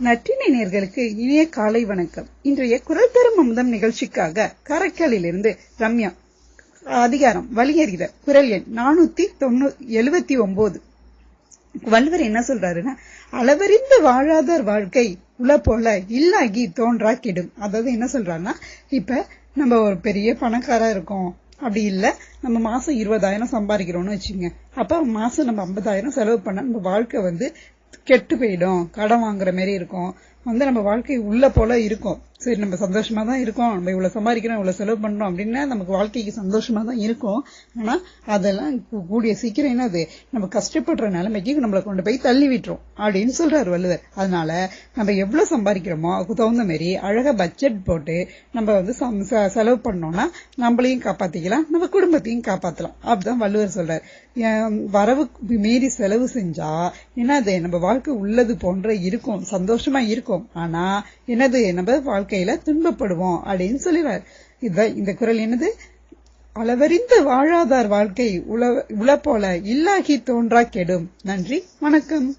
நற்றினை நேர்களுக்கு இனிய காலை வணக்கம். இன்றைய குரல் தரும் அமுதம் நிகழ்ச்சிக்காக காரைக்காலிலிருந்து ரம்யா. அதிகாரம். வலியறித குரல் எண் நானூத்தி தொண்ணூ எழுபத்தி ஒன்பது வள்ளுவர் என்ன சொல்றாருன்னா அளவறிந்து வாழாதார் வாழ்க்கை உல போல இல்லாகி தோன்றா கெடும். அதாவது என்ன சொல்றாருன்னா இப்ப நம்ம ஒரு பெரிய பணக்காரா இருக்கோம். அப்படி இல்ல. நம்ம மாசம் இருபதாயிரம் சம்பாதிக்கிறோம்னு வச்சுங்க அப்ப மாசம் நம்ம ஐம்பதாயிரம் செலவு பண்ண நம்ம வாழ்க்கை வந்து கெட்டு போயிடும். கடன் வாங்குற மாதிரி இருக்கும். வந்து நம்ம வாழ்க்கை உள்ள போல இருக்கும். சரி நம்ம சந்தோஷமா தான் இருக்கோம். நம்ம இவ்வளவு சம்பாதிக்கிறோம் இவ்வளவு செலவு பண்றோம் அப்படின்னா நமக்கு வாழ்க்கைக்கு சந்தோஷமா தான் இருக்கும். ஆனா அதெல்லாம் கூடிய சீக்கிரம் என்னது? நம்ம கஷ்டப்படுற நிலைமைக்கு நம்மளை கொண்டு போய் தள்ளி விட்டுரும் அப்படின்னு சொல்றாரு வள்ளுவர். அதனால நம்ம எவ்வளவு சம்பாதிக்கிறோமோ அதுக்கு தகுந்த மாதிரி அழகா பட்ஜெட் போட்டு நம்ம வந்து செலவு பண்ணோம்னா நம்மளையும் காப்பாத்திக்கலாம் நம்ம குடும்பத்தையும் காப்பாத்தலாம். அப்படிதான் வள்ளுவர் சொல்றாரு. வரவு மீறி செலவு செஞ்சா என்னது? நம்ம வாழ்க்கை உள்ளது போன்ற இருக்கும். சந்தோஷமா இருக்கும். ஆனா என்னது? நம்ம வாழ்க்கை வாழ்க்கையில துன்பப்படுவோம் அப்படின்னு சொல்லிடுறார். இத இந்த குரல் என்னது? அளவறிந்த வாழாதார் வாழ்க்கை உள உள போல இல்லாகி தோன்றா கெடும். நன்றி வணக்கம்.